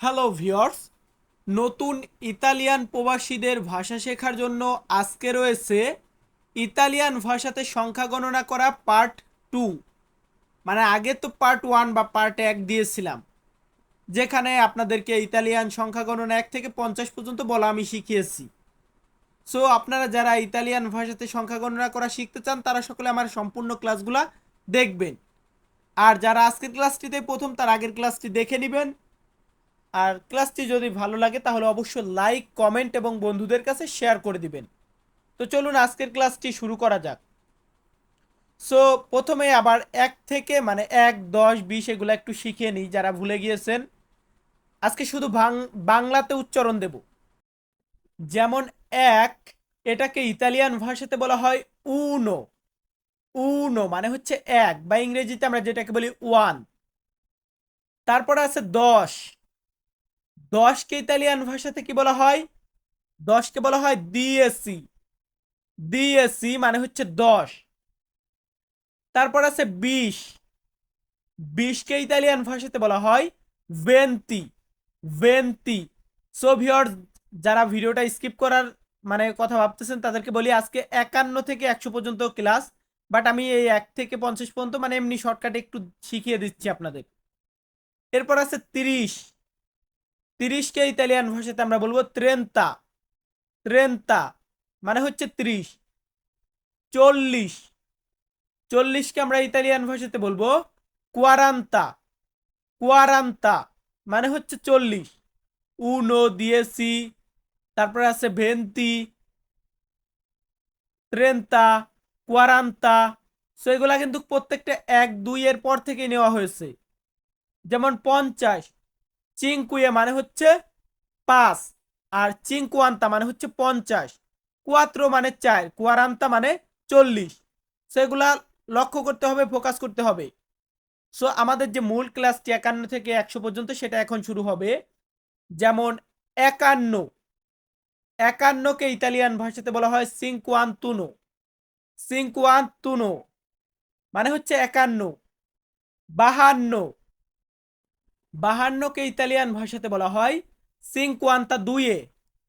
Hello viewers নতুন Italian প্রবাসীদের ভাষা শেখার জন্য আজকে রয়েছে ইতালিয়ান ভাষাতে সংখ্যা গণনা করা পার্ট টু মানে আগে তো পার্ট ওয়ান বা পার্ট এক দিয়েছিলাম। যেখানে আপনাদেরকে ইতালিয়ান সংখ্যা গণনা এক থেকে পঞ্চাশ পর্যন্ত বলা আমি শিখিয়েছি। সো আপনারা যারা ইতালিয়ান ভাষাতে সংখ্যা গণনা করা শিখতে চান, তারা সকলে আমার সম্পূর্ণ ক্লাসগুলা দেখবেন। আর যারা আজকের ক্লাসটিতে প্রথম, তার আগের ক্লাসটি দেখে নেবেন। আর ক্লাসটি যদি ভালো লাগে, তাহলে অবশ্যই লাইক, কমেন্ট এবং বন্ধুদের কাছে শেয়ার করে দিবেন। তো চলুন আজকের ক্লাসটি শুরু করা যাক। সো, প্রথমে আবার এক থেকে মানে এক, দশ, বিশ, এগুলো একটু শিখিয়ে নিই, যারা ভুলে গিয়েছেন। আজকে শুধু বাংলাতে উচ্চারণ দেব। যেমন এক, এটাকে ইতালিয়ান ভাষাতে বলা হয় উনো উনো মানে হচ্ছে এক, বা ইংরেজিতে আমরা যেটাকে বলি ওয়ান তারপরে আছে দশ। দশকে ইতালিয়ান ভাষাতে কি বলা হয়? দশকে বলা হয় দিএসি দিএসি মানে হচ্ছে দশ। তারপর আছে বিশ। বিশকে ইতালিয়ান ভাষাতে বলা হয় ভেন্তি। ভেন্তি। সো ভিওর যারা ভিডিওটা স্কিপ করার মানে কথা ভাবতেছেন, তাদেরকে বলি আজকে একান্ন থেকে একশো পর্যন্ত ক্লাস, বাট আমি এই এক থেকে পঞ্চাশ পর্যন্ত মানে এমনি শর্টকাটে একটু শিখিয়ে দিচ্ছি আপনাদের। এরপর আছে তিরিশ। তিরিশকে ইতালিয়ান ভাষাতে আমরা বলব ত্রেন্তা। ত্রেন্তা মানে হচ্ছে ত্রিশ। চল্লিশ। চল্লিশকে আমরা ইতালিয়ান ভাষাতে বলব কোয়ারান্তা। কোয়ারান্তা মানে হচ্ছে চল্লিশ। উনো দিয়েসি তারপরে আছে ভেন্তি। ত্রেন্তা, কোয়ারান্তা। সো এগুলা কিন্তু প্রত্যেকটা এক, দুই এর পর থেকে নেওয়া হয়েছে। যেমন পঞ্চাশ। চিংকুয়ে মানে হচ্ছে পাঁচ, আর চিংকুয়ান্তা মানে হচ্ছে পঞ্চাশ। কুয়াত্রো মানে চার, কুয়ারান্তা মানে চল্লিশ। সেগুলা লক্ষ্য করতে হবে, ফোকাস করতে হবে। সো আমাদের যে মূল ক্লাসটি একান্ন থেকে একশো পর্যন্ত, সেটা এখন শুরু হবে। যেমন একান্ন। একান্নকে ইতালিয়ান ভাষাতে বলা হয় সিংকুয়ান্তুনো। সিংকুয়ান্তুনো মানে হচ্ছে একান্ন। বাহান্ন। বাহান্নকে ইতালিয়ান ভাষাতে বলা হয় সিংকুয়ান্তা দুইয়ে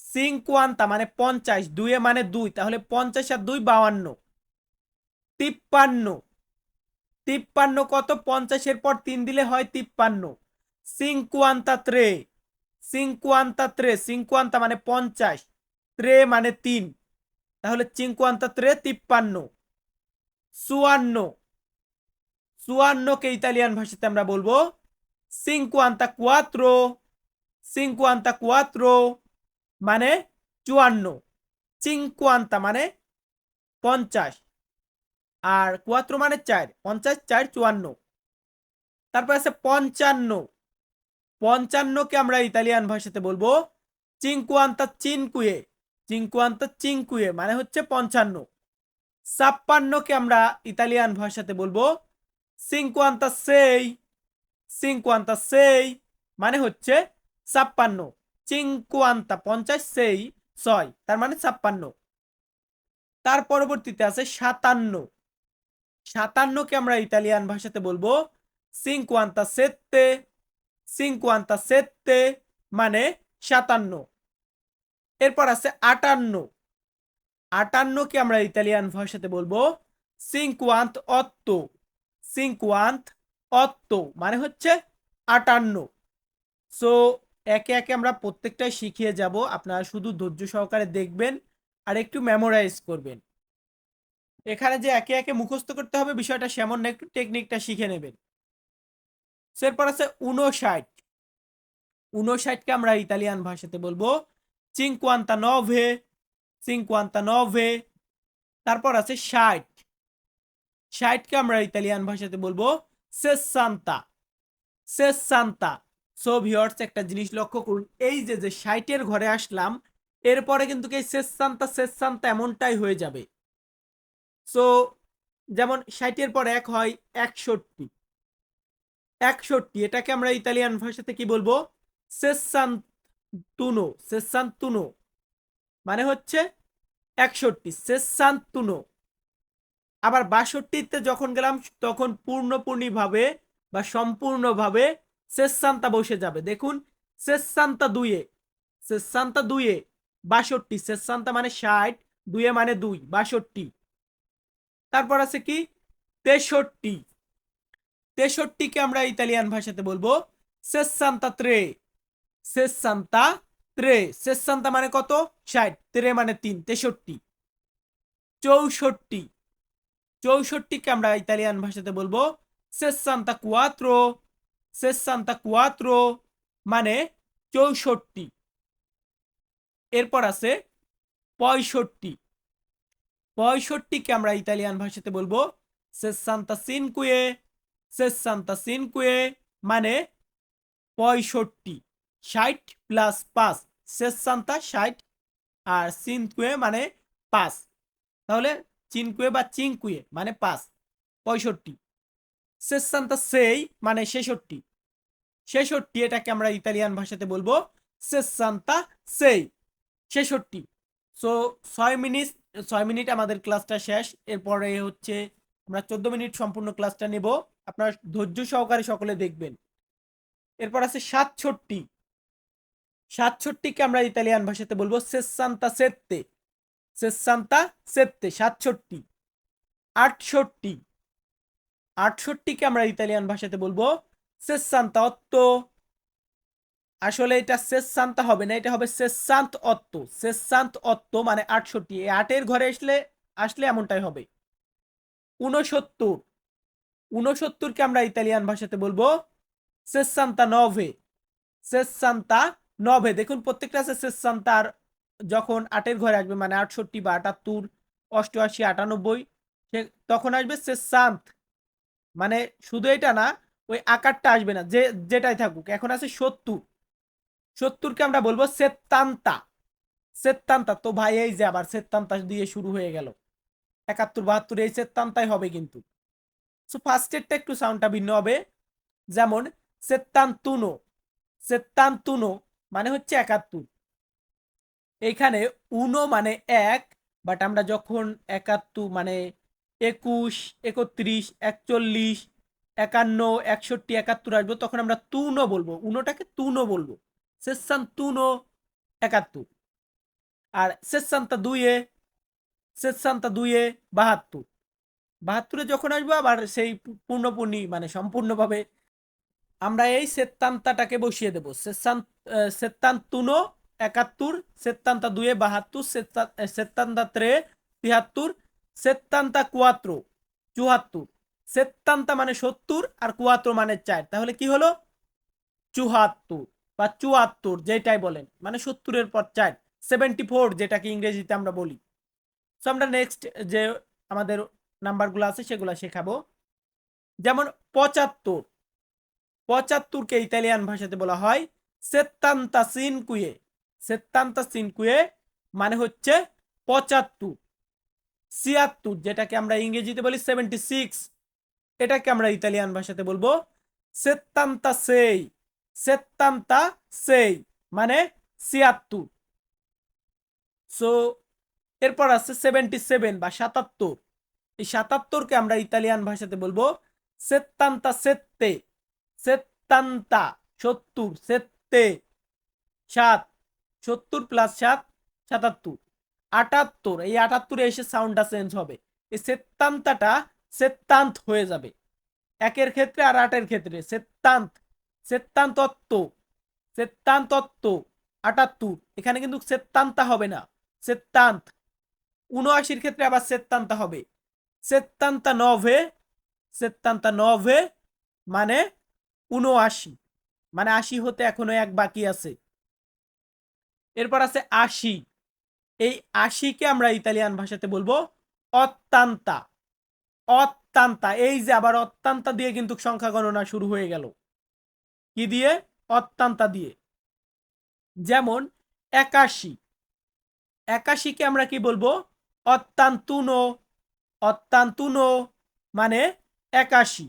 সিংকুয়ান্তা মানে পঞ্চাশ দুইয়ে মানে দুই। তাহলে পঞ্চাশ আর দুই বাহান্ন। তিপ্পান্ন। তিপ্পান্ন কত? পঞ্চাশের পর তিন দিলে হয় তিপ্পান্ন। সিংকুয়ান্তা ত্রে সিংকুয়ান্তা ত্রে সিংকুয়ান্তা মানে পঞ্চাশ। ত্রে মানে তিন। তাহলে চিংকুয়ান্তা ত্রে তিপ্পান্ন। চুয়ান্ন। চুয়ান্নকে ইতালিয়ান ভাষাতে আমরা বলব cinquanta quattro মানে চুয়ান্ন। চিংকুয়ান্তা মানে পঞ্চাশ। আর কুয়াত্র মানে চার, পঞ্চাশ, চার, চুয়ান্ন। তারপর আছে পঞ্চান্ন। পঞ্চান্নকে আমরা ইতালিয়ান ভাষাতে বলব চিংকুয়ান্তা চিনকুয়ে চিংকুয়ান্তা চিংকুয়ে মানে হচ্ছে পঞ্চান্ন। ছাপ্পান্নকে আমরা ইতালিয়ান ভাষাতে বলব সিংকুয়ান্তা সেই সিংকুয়ান্তা সেই মানে হচ্ছে ছাপ্পান্ন। চিংকুয়ান্তা পঞ্চাশ সেই ছয়, তার মানে ছাপ্পান্ন। তার পরবর্তীতে আছে সাতান্ন। সাতান্নকে আমরা ইতালিয়ান ভাষাতে বলব সিংকুয়ান্তা সেত্তে সিংকুয়ান্তা সেত্তে মানে সাতান্ন। এরপর আছে আটান্ন। আটান্নকে আমরা ইতালিয়ান ভাষাতে বলব সিংকুয়ান্ত অত্তো সিংকুয়ান্ত অত্ত মানে হচ্ছে আটান্ন। সো একে একে আমরা প্রত্যেকটাই শিখিয়ে যাব। আপনারা শুধু ধৈর্য সহকারে দেখবেন আর একটু মেমোরাইজ করবেন। এখানে যে একে একে মুখস্থ করতে হবে বিষয়টা সেমন না, একটু টেকনিকটা শিখে নেবেন। এরপর আছে উনষাট উনষাটকে আমরা ইতালিয়ান ভাষাতে বলব। চিংকুয়ান্তা নভে চিংকুয়ান্তা নভে তারপর আছে ষাট। ষাটকে আমরা ইতালিয়ান ভাষাতে বলব। সেসান্তা সেসান্তা সো ভিওর্স একটা জিনিস লক্ষ্য করুন, এই যে যে ষাটের ঘরে আসলাম, এরপরে কিন্তু এই সেসান্তা সেসান্তা এমনটাই হয়ে যাবে। সো যেমন ষাটের পর এক হয় একষট্টি। একষট্টি, এটাকে আমরা ইতালিয়ান ভাষাতে কি বলব? সেসান্তুনো সেসান্তুনো মানে হচ্ছে একষট্টি সেসান্তুনো আবার বাষট্টিতে যখন গেলাম, তখন পূর্ণপূর্ণভাবে বা সম্পূর্ণভাবে শেষান্তা বসে যাবে। দেখুন সেসান্তা দুইয়ে সেসান্তা দুইয়ে বাষট্টি সেসান্তা মানে ষাট, দুইয়ে মানে দুই, বাষট্টি। তারপর আছে কি? তেষট্টি। তেষট্টিকে আমরা ইতালিয়ান ভাষাতে বলব সেসান্তা ত্রে। সেসান্তা ত্রে। সেসান্তা মানে কত? ষাট। ত্রে মানে তিন, তেষট্টি। চৌষট্টি। চৌষট্টিকে আমরা ইতালিয়ান ভাষাতে বলব সেসান্তা কুয়াত্রো সেসান্তা কুয়াত্রো মানে চৌষট্টি। এরপর আছে পঁয়ষট্টি। পঁয়ষট্টিকে আমরা ইতালিয়ান ভাষাতে বলব সেসান্তা সিনকুয়ে সেসান্তা সিনকুয়ে মানে পঁয়ষট্টি। ষাট প্লাস পাঁচ সেসান্তা ষাট আর সিনকুয়ে মানে পাঁচ। তাহলে চিনকুয়ে বা চিংকুয়ে মানে পাঁচ, পঁয়ষট্টি। সেসান্তা সেই মানে ছেষট্টি। ছেষট্টি এটাকে আমরা ইতালিয়ান ভাষাতে বলব সেসান্তা সেই, ছেষট্টি। সো ছয় মিনিট ছয় মিনিট আমাদের ক্লাসটা শেষ, এরপরে হচ্ছে আমরা চোদ্দ মিনিট সম্পূর্ণ ক্লাসটা নেব, আপনার ধৈর্য সহকারে সকলে দেখবেন। এরপর আছে সাতষট্টি। সাতষট্টিকে আমরা ইতালিয়ান ভাষাতে বলব সেসান্তা সেত্তে। সেসান্তা সেত্তে সাতষট্টি আটষট্টি আটষট্টিকে আমরা ইতালিয়ান ভাষাতে বলব? সেসান্তা অত্ত আসলে এটা সেসান্তা হবে না, এটা হবে সেসান্ত অত্ত সেসান্ত অত্ত মানে আটষট্টি এই আটের ঘরে আসলে আসলে এমনটাই হবে। উনসত্তর উনসত্তরকে আমরা ইতালিয়ান ভাষাতে বলব? সেসান্তা নভে সেসান্তা নভে দেখুন প্রত্যেকটা আছে সেসান্তার যখন আটের ঘরে আসবে মানে আটষট্টি বা আটাত্তর, অষ্টআশি, আটানব্বই, সে তখন আসবে সেসান্ত মানে শুধু এটা না, ওই আকারটা আসবে না, যে, যেটাই থাকুক। এখন আছে সত্তর। সত্তরকে আমরা বলব সেত্তান্তা। সেত্তান্তা। তো ভাই, এই যে আবার সেত্তান্তা দিয়ে শুরু হয়ে গেল। একাত্তর, বাহাত্তর, এই সেত্তান্তাই হবে কিন্তু। সো ফার্স্টেরটা একটু সাউন্ডটা ভিন্ন হবে। যেমন, সেত্তান্তুনো। সেত্তান্তুনো মানে হচ্ছে একাত্তর। এইখানে উনো মানে এক বাট আমরা যখন একাত্তর মানে একুশ, একত্রিশ, একচল্লিশ, একান্ন, একষট্টি, একাত্তর আসব, তখন আমরা তুনো বলব। উনোটাকে তুনো বলব। সেসান তুনো, একাত্তর। আর সেসান্তা দুইয়ে সেসান্তা দুইয়ে, বাহাত্তর। বাহাত্তরে যখন আসব, আবার সেই পূর্ণপূর্ণি মানে সম্পূর্ণভাবে আমরা এই সেত্তান্তাটাকে বসিয়ে দেবো। সেসান সেত্তান্তুনো একাত্তর, সেত্তান্তা দুয়ে বাহাত্তর সেত্তান্তা ত্রে তিহাত্তর, সেত্তান্তা কুয়াত্র চুহাত্তর। সেত্তান্তা মানে সত্তর আর কুয়াত্র মানে চার। তাহলে কি হলো? চুহাত্তর বা চুয়াত্তর, যেটাই বলেন মানে সত্তরের পর চার। সেভেন্টি ফোর যেটাকে ইংরেজিতে আমরা বলি। সো আমরা নেক্সট যে আমাদের নাম্বারগুলো আছে, সেগুলো শেখাবো। যেমন পঁচাত্তর। পঁচাত্তরকে ইতালিয়ান ভাষাতে বলা হয়, সেত্তান্তা সিনকুয়ে। সেত্তান্তা মানে হচ্ছে পঁচাত্তর। ছিয়াত্তর, যেটাকে আমরা ইংরেজিতে বলি সেভেন্টি সিক্স এটাকে আমরা ইতালিয়ান ভাষাতে বলব সেত্তান্তা সেই। সেত্তান্তা সেই মানে ছিয়াত্তর। সো এরপর আছে সেভেন্টি সেভেন বা সাতাত্তর। এই সাতাত্তরকে আমরা ইতালিয়ান ভাষাতে বলব সেত্তান্তা সেত্তে। সেত্তান্তা, সত্তর, সেত্তে, সাত। সত্তর প্লাস সাত, সাতাত্তর। আটাত্তর, এই আটাত্তরে এসে সাউন্ডটা চেঞ্জ হবে। এই সেত্তান্তাটা সেত্তান্ত হয়ে যাবে। একের ক্ষেত্রে আর আটের ক্ষেত্রে, সেত্তান্ত, সেত্তান্তত্ব সেত্তান্তত্ব, আটাত্তর। এখানে কিন্তু সেত্তান্তা হবে না, সেত্তান্ত। উনআশির ক্ষেত্রে আবার সেত্তান্তা হবে। সেত্তান্তা নভে সেত্তান্তা নভে মানে উনআশি। মানে আশি হতে এখনও এক বাকি আছে। এরপর আছে আশি। এই আশিকে আমরা ইতালিয়ান ভাষাতে বলব অত্যান্তা অত্যান্তা এই যে আবার অত্যান্তা দিয়ে কিন্তু সংখ্যা গণনা শুরু হয়ে গেল। কি দিয়ে? অত্যান্তা দিয়ে। যেমন একাশি। একাশিকে আমরা কি বলব? অত্যান্তুনো অত্যান্তুনো মানে একাশি।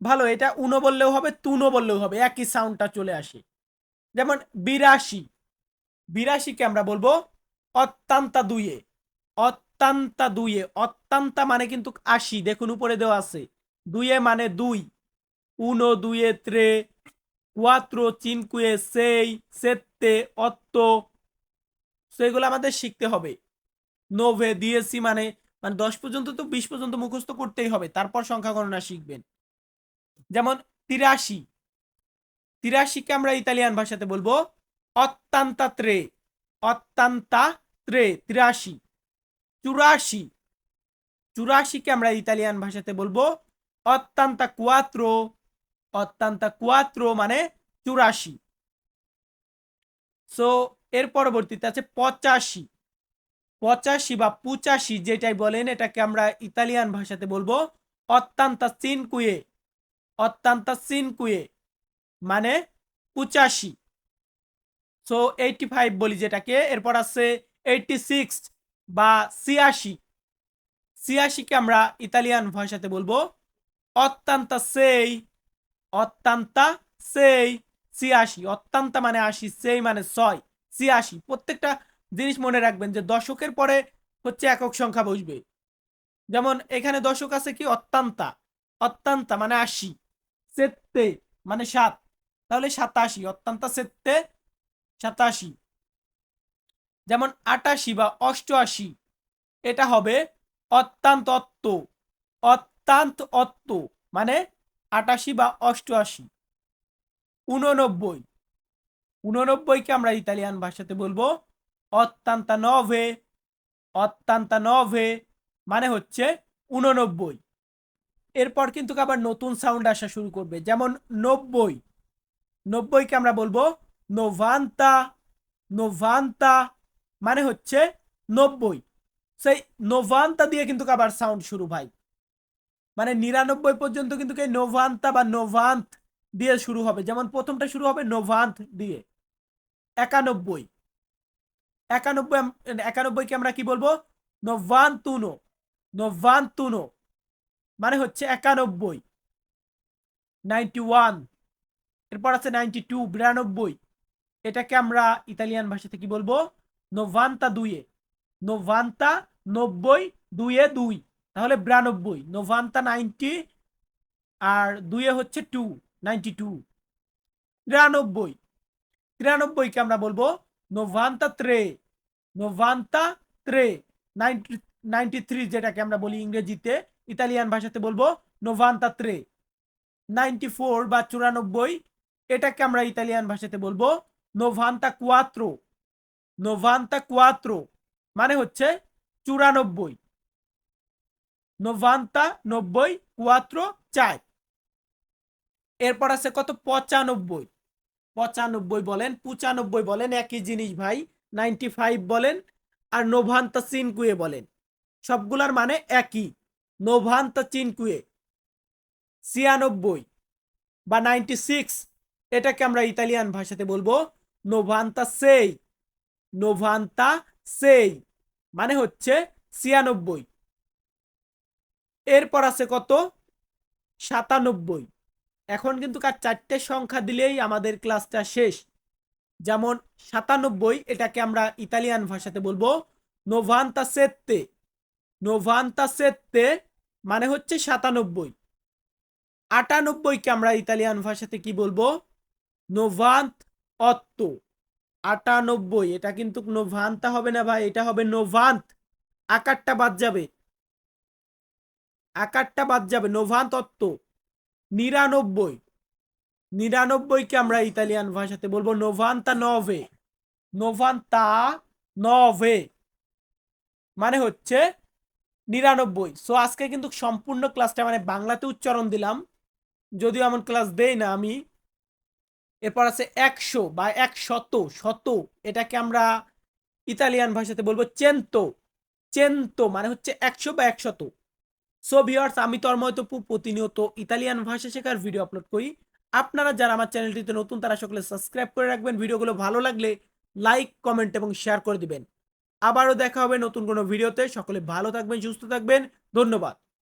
ভালো, এটা উনো বললেও হবে, তুনো বললেও হবে, একই সাউন্ডটা চলে আসে। যেমন বিরাশি। বিরাশিকে আমরা বলব অত্যান্তা দুইয়ে। অত্যান্তা দুইয়ে। অত্যান্তা মানে কিন্তু আশি। দেখুন, উপরে দেওয়া আছে। দুইয়ে মানে দুই। উনো দুইয়ে ত্রে, কুয়াত্রো চিনকুয়ে সেই, সেত্তে, অত্ত। সেগুলো আমাদের শিখতে হবে। নোভে দিয়েছি মানে মানে দশ পর্যন্ত তো বিশ পর্যন্ত মুখস্থ করতেই হবে। তারপর সংখ্যা গণনা শিখবেন। যেমন তিরাশি। তিরাশিকে আমরা ইতালিয়ান ভাষাতে বলব অত্যান্তা ত্রে অত্যান্তা ত্রে তিরাশি, চুরাশি, চুরাশিকে আমরা ইতালিয়ান ভাষাতে বলব অত্যান্তা কুয়াত্রো অত্যান্তা কুয়াত্রো মানে চুরাশি। সো এর পরবর্তীতে আছে পঁচাশি। পঁচাশি বা পুচাশি যেটাই বলেন, এটাকে আমরা ইতালিয়ান ভাষাতে বলব অত্যান্তা সিনকুয়ে অত্যান্তা সিনকুয়ে মানে পঁচাশি। সো এইটি ফাইভ বলি যেটাকে, এরপর আছে এইটি সিক্স বা ছিয়াশি। ছিয়াশিকে আমরা ইতালিয়ান ভাষাতে বলব। অত্যান্তা সেই অত্যান্তা সেই, ছিয়াশি। অত্যান্তা মানে আশি, সেই মানে ছয়, ছিয়াশি। প্রত্যেকটা জিনিস মনে রাখবেন যে দশকের পরে হচ্ছে একক সংখ্যা বসবে। যেমন এখানে দশক আছে কি? অত্যান্তা। অত্যান্তা মানে আশি। সেত্তে মানে সাত। তাহলে সাতাশি। অত্যান্তা সেত্তে সাতাশি। যেমন আটাশি বা অষ্টআশি, এটা হবে অত্যন্ত অত্ত অত্যন্ত অত্ত মানে আটাশি বা অষ্টআশি। উননব্বই উননব্বইকে আমরা ইতালিয়ান ভাষাতে বলব অত্যান্তা নভে অত্যান্তা নভে মানে হচ্ছে উননব্বই এরপর কিন্তু আবার নতুন সাউন্ড আসা শুরু করবে, যেমন নব্বই। নব্বইকে আমরা বলব নোভান্তা নোভান্তা মানে হচ্ছে নব্বই। সেই নোভান্তা দিয়ে কিন্তু আবার সাউন্ড শুরু ভাই। মানে নিরানব্বই পর্যন্ত কিন্তু এই নোভান্তা বা নোভান্ত দিয়ে শুরু হবে। যেমন প্রথমটা শুরু হবে নোভান্ত দিয়ে। একানব্বই। একানব্বই একানব্বইকে আমরা কি বলব? নভান্তুনো নভান্তুনো মানে হচ্ছে একানব্বই। নাইনটি ওয়ান এরপর আছে নাইনটি টু বিরানব্বই। এটাকে আমরা ইতালিয়ান ভাষাতে কি বলব? নোভান্তা দুইয়ে। নোভান্তা নব্বই দুইয়ে দুই। তাহলে বিরানব্বই। নোভান্তা নাইনটি আর দুইয়ে হচ্ছে টু, নাইনটি টু। তিরানব্বই তিরানব্বইকে আমরা বলব নোভান্তা ত্রে। নোভান্তা ত্রে। নাইনটি নাইনটি থ্রি যেটাকে আমরা বলি ইংরেজিতে। ইতালিয়ান ভাষাতে বলব নোভান্তা ত্রে। নাইনটি ফোর বা চুরানব্বই এটাকে আমরা ইতালিয়ান ভাষাতে বলব নোভান্তা কুয়াত্রো নোভান্তা কুয়াত্রো মানে হচ্ছে চুরানব্বই। নোভান্তা নব্বই কুয়াত্রো চার। এরপর আছে কত? পঁচানব্বই। পঁচানব্বই বলেন পঁচানব্বই বলেন, একই জিনিস ভাই নাইনটি ফাইভ বলেন আর নোভান্তা চিনকুয়ে বলেন। সবগুলার মানে একই। নোভান্তা চিনকুয়ে। ছিয়ানব্বই বা নাইনটি সিক্স এটাকে আমরা ইতালিয়ান ভাষাতে বলব নোভান্তা সেই নোভান্তা সেই মানে হচ্ছে ছিয়ানব্বই। এরপর আছে কত? সাতানব্বই। এখন কিন্তু কার চারটে সংখ্যা দিলেই আমাদের ক্লাসটা শেষ। যেমন সাতানব্বই, এটাকে আমরা ইতালিয়ান ভাষাতে বলব নোভান্তা সেত্তে নোভান্তা সেত্তে মানে হচ্ছে সাতানব্বই। আটানব্বইকে আমরা ইতালিয়ান ভাষাতে কি বলব? নোভান্ত অত্ত। আটানব্বই, এটা কিন্তু নোভান্তা হবে না ভাই, এটা হবে নোভান্ত। আকারটা বাদ যাবে। আকারটা বাদ যাবে, নোভান্ত অত্ত। নিরানব্বই। নিরানব্বইকে আমরা ইতালিয়ান ভাষাতে বলব নোভান্তা নভে। নোভান্তা নভে। মানে হচ্ছে নিরানব্বই। সো আজকে কিন্তু সম্পূর্ণ ক্লাসটা মানে বাংলাতে উচ্চারণ দিলাম। যদিও এমন ক্লাস দেই না আমি এরপর আছে একশো বা একশত, শত, এটাকে আমরা ইতালিয়ান ভাষাতে বলব চেento চেento মানে হচ্ছে একশো বা একশত। সো ভিওয়ার্স আমি তন্ময় তপু প্রতিনিয়ত ইতালিয়ান ভাষা শেখার ভিডিও আপলোড করি। আপনারা যারা আমার চ্যানেলটিতে নতুন, তারা সকলে সাবস্ক্রাইব করে রাখবেন। ভিডিওগুলো ভালো লাগলে লাইক কমেন্ট এবং শেয়ার করে দিবেন। আবারও দেখা হবে নতুন কোনো ভিডিওতে সকলে ভালো থাকবেন, সুস্থ থাকবেন। ধন্যবাদ।